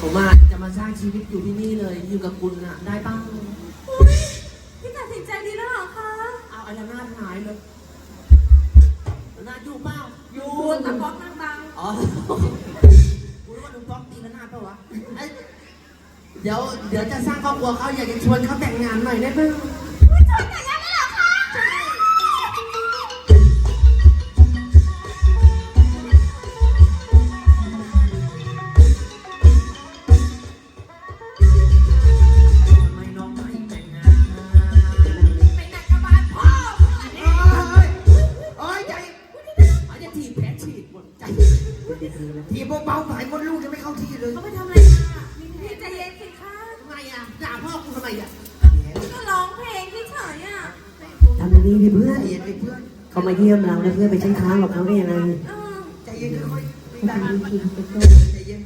ผมมาจะมาสร้างชีวิตอยู่ที่นี่เลยอยู่กับคุณอะได้ป้าอุ๊ยพี่ตัดสินใจดีแล้วเหรอคะ เอาไอ้ละนาดหายเลยละนาดอยู่เปล่าอยู่ตะป๊อกนางบังอ๋อกูรู้ว่าลุงป๊อกตีละนาดเปล่าวะเอ้ยเดี๋ยวเดี๋ยวจะสร้างครอบครัวเขาอยากจะชวนเขาแต่งงานหน่อยได้ไหม ฉีดหมดใจถีบเบาๆหายมดลูกจะไม่เข้าที่เลยเขาไปทำอะไรมาพี่ใจเย็นสิคะทำไมอะด่าพ่อกูทำไมอะก็ร้องเพลงเฉยๆอะทำแบบนี้ดิเพื่อนใจเย็นดิเพื่อนเขามาเยี่ยมเรานะเพื่อนไปชั้นค้างกับเขาได้ยังไงเออใจเย็นค่อยๆไม่เขาด่าทำดีจริงเป็นต้นใจเย็น